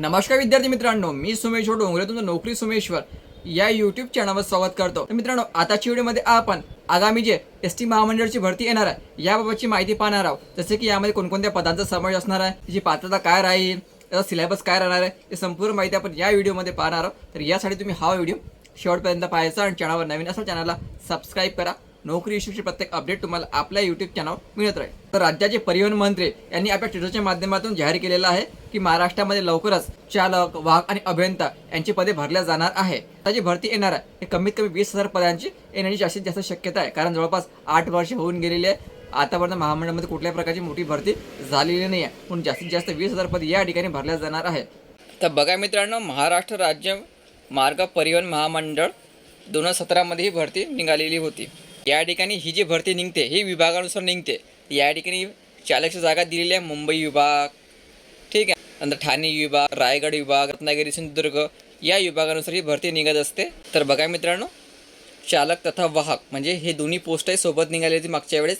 नमस्कार विद्यार्थी मित्रांनो मी सुमेश्वर डोंगरे तुमचं नोकरी सुमेश्वर. या यूट्यूब चॅनलवर स्वागत करतो. तर मित्रांनो आताच्या व्हिडिओमध्ये आपण आगामी जे एस टी महामंडळाची भरती येणार आहे याबाबतची माहिती पाहणार आहोत. जसे की यामध्ये कोणकोणत्या पदांचा समावेश असणार आहे त्याची पात्रता काय राहील त्याचा सिलेबस काय राहणार आहे हे संपूर्ण माहिती आपण या व्हिडिओमध्ये पाहणार आहोत. तर यासाठी तुम्ही हा व्हिडिओ शेवटपर्यंत पाहायचा आणि चॅनलवर नवीन असेल चॅनलला सबस्क्राईब करा. नोकरी इश्यूची प्रत्येक अपडेट तुम्हाला आपल्या यूट्यूब चॅनलवर मिळत राहील. तर राज्याचे परिवहन मंत्री यांनी आपल्या ट्विटरच्या माध्यमातून जाहीर केलेलं आहे की महाराष्ट्रामध्ये लवकरच चालक वाहक आणि अभियंता यांची पदे भरल्या जाणार आहे. त्याची भरती येणार आहे. हे कमीत कमी वीस हजार पदांची येण्याची जास्तीत जास्त शक्यता आहे. कारण जवळपास आठ वर्ष होऊन गेलेली आहे. आतापर्यंत महामंडळामध्ये कुठल्याही प्रकारची मोठी भरती झालेली नाही आहे. पण जास्तीत जास्त वीस हजार पदे या ठिकाणी भरल्या जाणार आहे तर बघा मित्रांनो महाराष्ट्र राज्य मार्ग परिवहन महामंडळ दोन हजार सतरामध्ये ही भरती निघालेली होती. या ठिकाणी ही जी भरती निघते ही विभागानुसार निघते या ठिकाणी चालकच्या जागा दिलेली आहे मुंबई विभाग ठीक आहे. नंतर ठाणे विभाग रायगड विभाग रत्नागिरी सिंधुदुर्ग या विभागानुसार ही भरती निघत असते. तर बघा मित्रांनो चालक तथा वाहक म्हणजे हे दोन्ही पोस्ट आहे सोबत निघाली होती मागच्या वेळेस.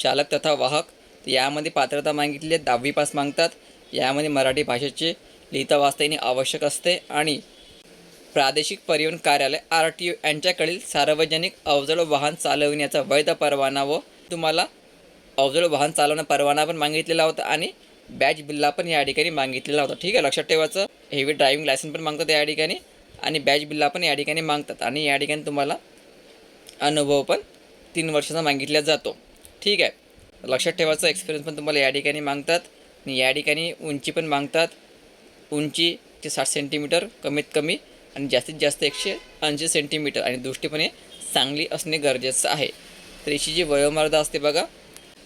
चालक तथा वाहक यामध्ये पात्रता मागितली आहे दहावी पास मागतात. यामध्ये मराठी भाषेचे लिहिता वाचता येणे आवश्यक असते आणि प्रादेशिक परिवहन कार्यालय आर टी ओ यांच्याकडील सार्वजनिक अवजड वाहन चालविण्याचा वैध परवाना व तुम्हाला अवजड वाहन चालवणं परवाना पण मागितलेला होता आणि बॅच बिल्ला पण या ठिकाणी मागितलेला होता. ठीक आहे लक्षात ठेवायचं. हेवी ड्रायव्हिंग लायसन्स पण मागतात या ठिकाणी आणि बॅच बिल्ला पण या ठिकाणी मागतात आणि या ठिकाणी तुम्हाला अनुभव पण तीन वर्षाचा मागितला जातो. ठीक आहे लक्षात ठेवायचं एक्सपिरियन्स पण तुम्हाला या ठिकाणी मागतात आणि या ठिकाणी उंची पण मागतात. उंची ते साठ सेंटीमीटर कमीत कमी आणि जास्तीत जास्त एकशे ऐंशी सेंटीमीटर आणि दृष्टीपणे चांगली असणे गरजेचं आहे. तर याची जी वयोमर्यादा असते बघा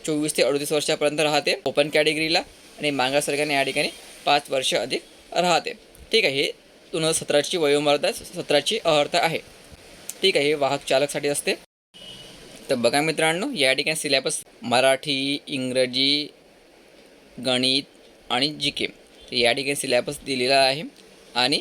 चोवीस ते अडतीस वर्षापर्यंत राहते ओपन कॅटेगरीला आणि मागासवर्गाने या ठिकाणी पाच वर्ष अधिक राहते. ठीक आहे हे दोन हजार सतराची वयोमर्यादा सतराची अर्हता आहे. ठीक आहे हे वाहक चालकसाठी असते. तर बघा मित्रांनो या ठिकाणी सिलेबस मराठी इंग्रजी गणित आणि जी के या ठिकाणी सिलेबस दिलेला आहे. आणि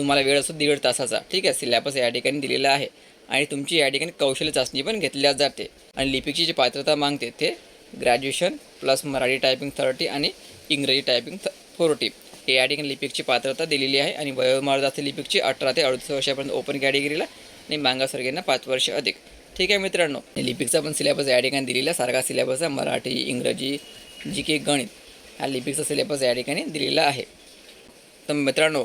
तुम्हाला वेळ असतो दीड तासाचा. ठीक आहे? सिलॅबस या ठिकाणी दिलेला आहे. आणि तुमची या ठिकाणी कौशल्य चाचणी पण घेतल्या जाते. आणि लिपिकची जी पात्रता मागते ते graduation plus Marathi typing thirty आणि इंग्रजी टायपिंग थ फोर्टी. हे या ठिकाणी लिपिकची पात्रता दिलेली आहे. आणि वयोमर्यादा असते लिपिकची अठरा ते अडतीस वर्षापर्यंत ओपन कॅटेगरीला आणि मागासवर्गीयांना पाच वर्ष अधिक. ठीक आहे मित्रांनो? लिपिकचा पण सिलेबस या ठिकाणी दिलेला सारखा सिलेबस आहे. मराठी इंग्रजी जी के गणित हा लिपिकचा सिलेबस या ठिकाणी दिलेला आहे. तर मित्रांनो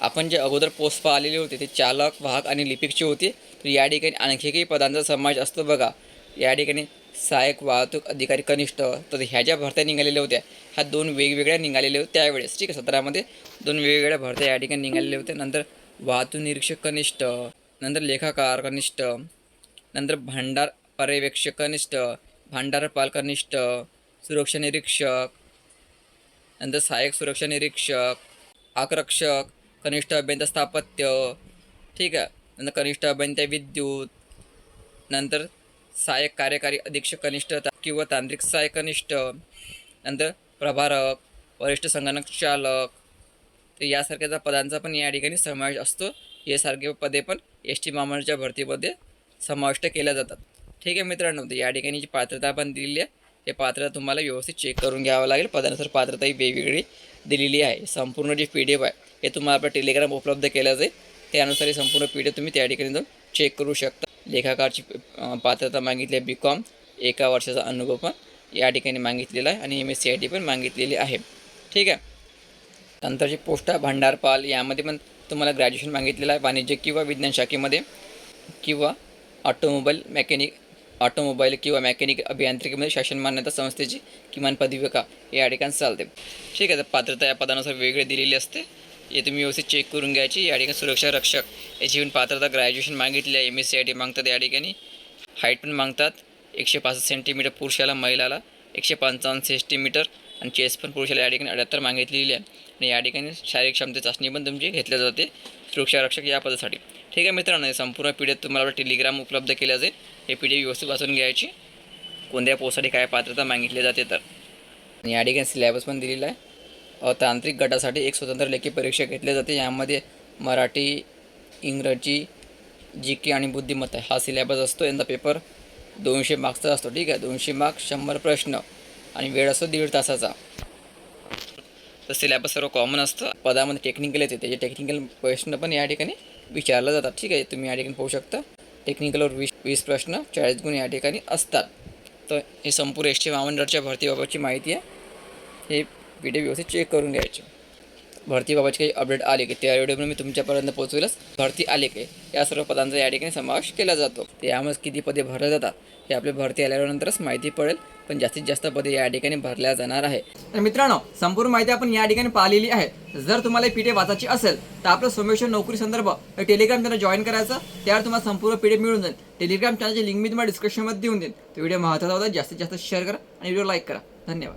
आपण जे अगोदर पोस्ट पाहिलेले होते ते चालक वाहक आणि लिपिकचे होते. तर या ठिकाणी आणखी काही पदांचा समावेश असतो बघा. या ठिकाणी सहाय्यक वाहतूक अधिकारी कनिष्ठ तर ह्या ज्या भरत्या निघालेल्या होत्या ह्या दोन वेगवेगळ्या निघालेल्या होत्या त्यावेळेस. ठीक आहे सतरामध्ये दोन वेगवेगळ्या भरत्या या ठिकाणी निघालेल्या होत्या. नंतर वाहतूक निरीक्षक कनिष्ठ नंतर लेखाकार कनिष्ठ नंतर भांडार पर्यवेक्षक कनिष्ठ भांडारपाल कनिष्ठ सुरक्षा निरीक्षक नंतर सहाय्यक सुरक्षा निरीक्षक आकरक्षक कनिष्ठ अभियंता स्थापत्य ठीक आहे. नंतर कनिष्ठ अभियंता विद्युत नंतर सहाय्यक कार्यकारी अधीक्षक कनिष्ठ किंवा तांत्रिक सहाय्यक कनिष्ठ नंतर प्रभारक वरिष्ठ संगणक चालक तर यासारख्या पदांचा पण या ठिकाणी समावेश असतो. यासारखे पदे पण एस टी महामंडळाच्या भरतीमध्ये समाविष्ट केल्या जातात. ठीक आहे मित्रांनो तर या ठिकाणी जी पात्रता पण दिलेली आहे हे पात्रता तुम्हाला व्यवस्थित चेक करून घ्यावं लागेल. पदानुसार पात्रता ही वेगवेगळी दिलेली आहे. संपूर्ण जे पी डी एफ आहे हे तुम्हाला आपल्या टेलिग्राम उपलब्ध केलं जाईल. त्यानुसार संपूर्ण पी डी एफ तुम्ही त्या ठिकाणी जाऊन चेक करू शकता. लेखाकारची पात्रता मागितली आहे बी कॉम एका वर्षाचा अनुभव पण या ठिकाणी मागितलेला आहे आणि M S C I T पण मागितलेली आहे. ठीक आहे? नंतरची पोस्ट आहे भांडारपाल. यामध्ये पण तुम्हाला ग्रॅज्युएशन मागितलेलं आहे. वाणिज्य किंवा विज्ञान शाखेमध्ये किंवा ऑटोमोबाईल मेकॅनिक ऑटोमोबाईल किंवा मेकॅनिक अभियांत्रिकीमध्ये शासन मान्यता संस्थेची किमान पदविका या ठिकाणी चालते. ठीक आहे तर पात्रता या पदानुसार वेगळे दिलेली असते. हे तुम्ही व्यवस्थित चेक करून घ्यायची. या ठिकाणी सुरक्षा रक्षक याची पण पात्रता ग्रॅज्युएशन मागितली आहे. M S C I T मागतात या ठिकाणी. हाईट पण मागतात. एकशे पासष्ट सेंटीमीटर पुरुषाला महिलाला एकशे पंचावन्न सेंटीमीटर आणि चेस पण पुरुषाला या ठिकाणी अठ्याहत्तर मागितलेली आहे. आणि या ठिकाणी शारीरिक क्षमते चाचणी पण तुमची घेतल्या जाते. सुरक्षा रक्षक या पदासाठी. ठीक आहे मित्रांनो संपूर्ण पी डी एफ तुम्हाला टेलिग्राम उपलब्ध केल्या जाईल हे पी डी एफ व्यवस्थित वाचून घ्यायची. कोणत्या पोस्टसाठी काय पात्रता मागितली जाते तर. आणि या ठिकाणी सिलेबस पण दिलेला आहे. तांत्रिक गटासाठी एक स्वतंत्र लेखी परीक्षा घेतली जाते. यामध्ये मराठी इंग्रजी जी के आणि बुद्धिमत्ता हा सिलेबस असतो. यांचा पेपर दोनशे मार्क्सचा असतो. ठीक आहे? दोनशे मार्क्स शंभर प्रश्न आणि वेळ असतो दीड तासाचा. तर सिलेबस सर्व कॉमन असतं. पदामध्ये टेक्निकल येते. त्याचे टेक्निकल प्रश्न पण या ठिकाणी विचारल्या जातात. ठीक आहे तुम्ही या ठिकाणी पाहू शकता. टेक्निकलवर वीस वीस प्रश्न चाळीस गुण या ठिकाणी असतात. तर हे संपूर्ण एस टी महामंडळाच्या भरतीबाबतची माहिती आहे. हे व्हिडिओ व्यवस्थित चेक करून घ्यायचे. भरतीबाबतचे काही अपडेट आले की त्या व्हिडिओमध्ये मी तुमच्यापर्यंत पोहोचवेलच. भरती आले की या सर्व पदांचा या ठिकाणी समावेश केला जातो. यामध्ये किती पदे भरल्या जातात हे आपली भरती आल्यानंतरच माहिती पडेल. पण जास्तीत जास्त पदे या ठिकाणी भरल्या जाणार आहे तर मित्रांनो संपूर्ण माहिती आपण या ठिकाणी पाहिलेली आहे. जर तुम्हाला पीडीएफ वाचायची असेल तर आपलं सोमेश्वर नोकरी संदर्भ टेलिग्राम चॅनल जॉईन करायचं. त्यावर तुम्हाला संपूर्ण पीडीएफ मिळून जाईल. टेलिग्राम चॅनलची लिंक मी तुम्हाला डिस्क्रिप्शनमध्ये देऊन देईन. तो व्हिडिओ महत्त्वाचा होता जास्तीत जास्त शेअर करा आणि व्हिडिओ लाईक करा. धन्यवाद.